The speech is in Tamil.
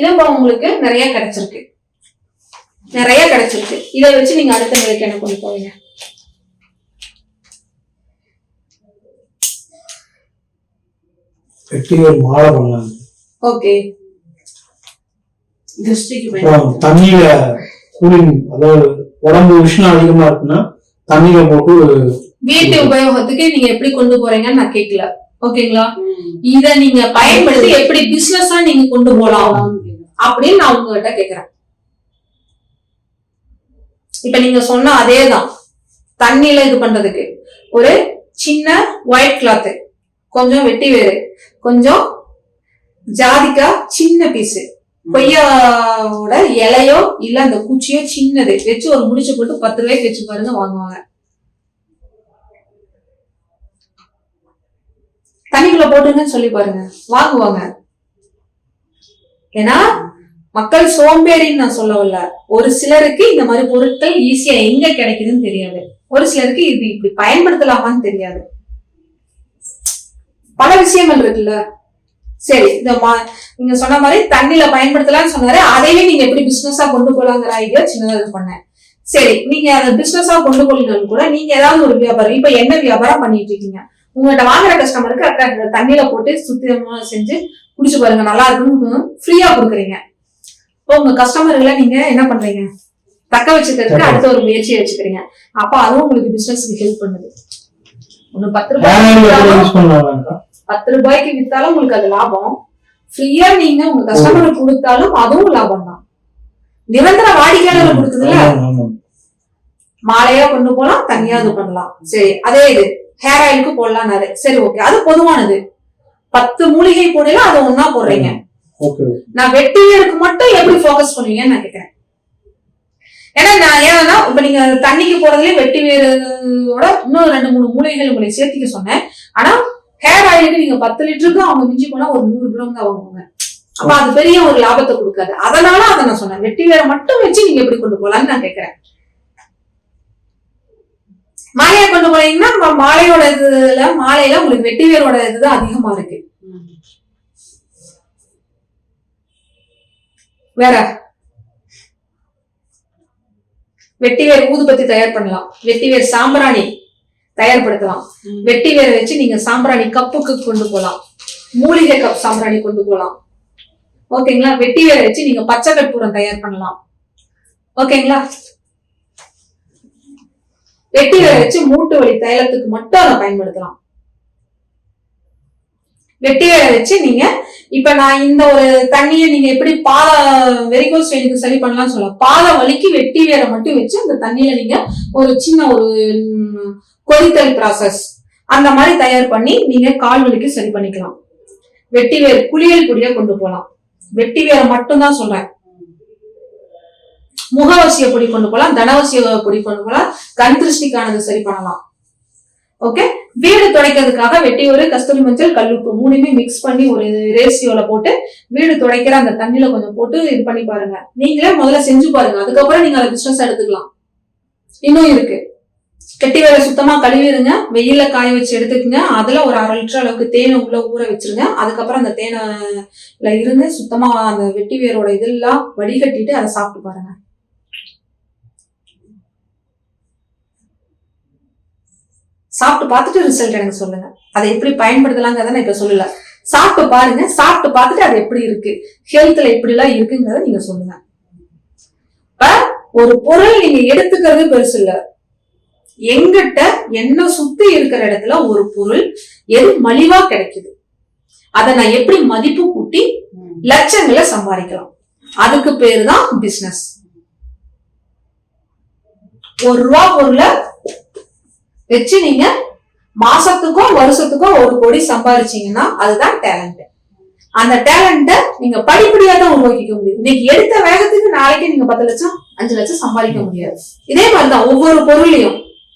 இது இப்போ உங்களுக்கு நிறைய கிடைச்சிருக்கு. நிறைய கிடைச்சிருக்கு. இதை வச்சு நீங்க அடுத்த நிலைக்கு என்ன கொண்டு போவீங்க? ஓகே. திருஷ்டிக்கு அப்புறம் தண்ணியில கூலிங் அதாவது உடம்பு உஷ்ணம் அதிகமா இருக்குன்னா தண்ணியில போட்டு வீட்டு உபயோகத்துக்கு நீங்க எப்படி கொண்டு போறீங்கன்னு நான் கேட்கல ஓகேங்களா? இத நீங்க பயன்படுத்தி எப்படி பிசினஸா நீங்க கொண்டு போலாம் அப்படின்னு நான் உங்ககிட்ட கேக்குறேன். இப்ப நீங்க சொன்ன அதேதான். தண்ணியில இது பண்றதுக்கு. ஒரு சின்ன ஒயிட் கிளாத் கொஞ்சம் வெட்டி வேறு. கொஞ்சம் ஜாதிக்கா சின்ன பீஸு கொய்யாவோட இலையோ இல்ல அந்த குச்சியோ சின்னது. வச்சு ஒரு முடிச்சு போட்டு பத்து ரூபாய்க்கு வச்சு பாருங்க வாங்குவாங்க. தண்ணிக்குள்ள போட்டுங்கன்னு சொல்லி பாருங்க. வாங்குவாங்க. ஏன்னா மக்கள் சோம்பேறின்னு நான் சொல்ல வரல ஒரு சிலருக்கு இந்த மாதிரி பொருட்கள் ஈஸியா எங்க கிடைக்குதுன்னு தெரியாது. ஒரு சிலருக்கு இது இப்படி பயன்படுத்தலாமான்னு தெரியாது. பல விஷயங்கள் இருக்குல்ல. சரி இந்த மா- நீங்க சொன்ன மாதிரி தண்ணியில பயன்படுத்தலாம்னு சொன்னாரு. அதையே நீங்க எப்படி பிசினஸா கொண்டு போலாங்கிற ஐடியா சின்னதாக இது பண்ணேன். சரி நீங்க அதை பிசினஸா கொண்டு போலீங்கன்னு கூட நீங்க ஏதாவது ஒரு வியாபாரம் இப்ப என்ன வியாபாரம் பண்ணிட்டு இருக்கீங்க? உங்கள்கிட்ட வாங்குற கஸ்டமருக்கு அக்கா இந்த தண்ணியில போட்டு சுத்தமா செஞ்சு குடிச்சு பாருங்க நல்லா இருக்குன்னு ஃப்ரீயா கொடுக்குறீங்க. உங்க கஸ்டமர்களை நீங்க என்ன பண்றீங்க? தக்க வச்சுக்கிறதுக்கு அடுத்த ஒரு முயற்சியை வச்சுக்கிறீங்க. அப்ப அதுவும் உங்களுக்கு பிசினஸ்க்கு ஹெல்ப் பண்ணுது. ஒண்ணு பத்து ரூபாய் பத்து ரூபாய்க்கு வித்தாலும் உங்களுக்கு அது லாபம். ஃப்ரீயா நீங்க உங்க கஸ்டமருக்கு கொடுத்தாலும் அதுவும் லாபம் தான் நிரந்தர வாடிக்கையாளர் கொடுக்குதுல்ல? மாலையா கொண்டு போலாம் தனியா இது பண்ணலாம். சரி அதே இது. ஹேர் ஆயிலுக்கு போடலாம்னாரு. சரி ஓகே அது பொதுவானது. பத்து மூலிகை போடல அதை ஒண்ணா போடுறீங்க. நான் வெட்டி வேருக்கு மட்டும் எப்படி ஃபோக்கஸ் பண்ணுவீங்கன்னு நான் கேட்கிறேன் ஏன்னா நான் ஏன்னா இப்ப நீங்க தண்ணிக்கு போறதுலயே வெட்டி வேரோட இன்னும் ரெண்டு மூணு மூலிகைகள் உங்களை சேர்த்திக்க சொன்னேன். ஆனா ஹேர் ஆயிலுக்கு நீங்க பத்து லிட்டருக்கு அவங்க மிஞ்சி போனா ஒரு நூறு கிராம் தான் வாங்குவாங்க அப்ப அது பெரிய ஒரு லாபத்தை கொடுக்காது. அதனால அதை நான் சொன்னேன். வெட்டி வேரை மட்டும் வச்சு நீங்க எப்படி கொண்டு போலாம்னு நான் கேட்கறேன் மாலையை கொண்டு போனீங்கன்னா மாலையோட இதுல மாலையில உங்களுக்கு வெட்டி வேரோட இதுதான் அதிகமா இருக்கு. வேற. வெட்டிவேர் ஊதுபத்தி தயார் பண்ணலாம். வெட்டிவேர் சாம்பிராணி தயார்படுத்தலாம். வெட்டிவேரை வச்சு நீங்க சாம்பிராணி கப்புக்கு கொண்டு போலாம். மூலிகை கப் சாம்பிராணி கொண்டு போலாம். ஓகேங்களா? வெட்டிவேரை வச்சு நீங்க பச்சை கற்பூரம் தயார் பண்ணலாம். ஓகேங்களா? வெட்டிவேரை வச்சு மூட்டு வலி தைலத்துக்கு மட்டும் அதை பயன்படுத்தலாம். வெட்டிவேரை வச்சு நீங்க இப்ப நான் இந்த ஒரு தண்ணியை நீங்க எப்படி பாத வெரிகோஸ் வெயினுக்கு சரி பண்ணலாம்னு சொல்லலாம். பாத வலிக்கு வெட்டி வேற மட்டும் வச்சு அந்த தண்ணியில நீங்க ஒரு சின்ன ஒரு கொதித்தல் ப்ராசஸ் அந்த மாதிரி தயார் பண்ணி நீங்க கால் வலிக்கு சரி பண்ணிக்கலாம். வெட்டி வேர் குளியல் பொடியா கொண்டு போகலாம் வெட்டி வேரை மட்டும் தான் சொல்றேன். முகவசிய பொடி கொண்டு போகலாம் தனவசிய பொடி கொண்டு போகலாம் கண் திருஷ்டிக்கானது சரி பண்ணலாம். ஓகே வீடு துடைக்கிறதுக்காக வெட்டி ஒரு கஸ்தூரி மஞ்சள் கல்லுப்பு மூணுமே மிக்ஸ் பண்ணி ஒரு ரேசியோல போட்டு வீடு துடைக்கிற அந்த தண்ணியில கொஞ்சம் போட்டு இது பண்ணி பாருங்க. நீங்களே முதல்ல செஞ்சு பாருங்க. அதுக்கப்புறம் நீங்க அதை பிசினஸ் எடுத்துக்கலாம். இன்னும் இருக்கு. கெட்டி வேலை சுத்தமா கழுவிடுங்க. வெயில காய வச்சு எடுத்துக்கங்க. அதுல ஒரு அரை லிட்டர் அளவுக்கு தேனை உள்ள ஊற வச்சிருங்க. அதுக்கப்புறம் அந்த தேனைல இருந்து சுத்தமா அந்த வெட்டி வேரோட இதெல்லாம் வடிகட்டிட்டு அதை சாப்பிட்டு பாருங்க. சாப்பிட்டு பார்த்துட்டு ரிசல்ட் எனக்கு சொல்லுங்க. அதை எப்படி பயன்படுத்தலாங்கிறத நான் இப்ப சொல்லல. சாப்பிட்டு பாருங்க சாப்பிட்டு பார்த்துட்டு அது எப்படி இருக்கு? ஹெல்த்ல எப்படி எல்லாம் இருக்குங்கிறத நீங்க சொல்லுங்க. இப்ப ஒரு பொருள் நீங்க எடுத்துக்கிறது பெருசு இல்ல. எங்கிட்ட என்ன சுத்தி இருக்கிற இடத்துல ஒரு பொருள் எது மலிவா கிடைக்குது? அதை நான் எப்படி மதிப்பு கூட்டி லட்சங்களை சம்பாதிக்கலாம்? அதுக்கு பேரு தான் பிசினஸ் ஒரு ரூபா பொருளை வச்சு நீங்க மாசத்துக்கோ வருஷத்துக்கோ ஒரு கோடி சம்பாதிச்சீங்கன்னா அதுதான் டேலண்ட் அந்த டேலண்ட நீங்க படிப்படியா தான் உருவாக்கிக்க முடியும். இன்னைக்கு எடுத்த வேகத்துக்கு நாளைக்கு நீங்க பத்து லட்சம் அஞ்சு லட்சம் சம்பாதிக்க முடியாது. இதே மாதிரிதான் ஒவ்வொரு பொருளையும்